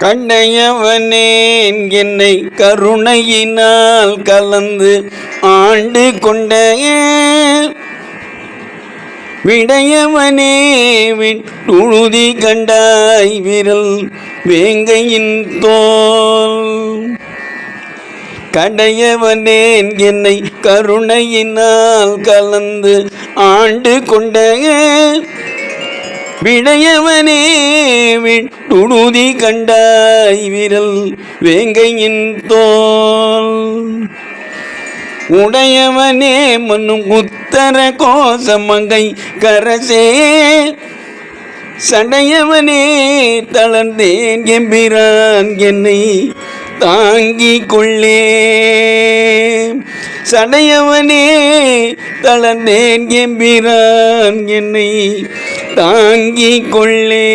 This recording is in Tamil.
கண்டையவனேன் என்னை கருணையினால் கலந்து ஆண்டு கொண்ட விடையவனே விட்டுழுதி கண்டாய் விரல் வேங்கையின் தோல். கடையவனேன் என்னை கருணையினால் கலந்து ஆண்டு கொண்ட விடையவனே விட்டுடுதி கண்டாய் விரல் வேங்கையின் தோல். உடையவனே மண்ணும் உத்தர கோசமங்கை கரசே. சடையவனே தளர்ந்தேன் எம்பிரான் என்னை தாங்கிக் கொள்ளே. சடையவனே தளர்ந்தேன் எம்பிரான் என்னை தாங்கிக் கொள்ளே.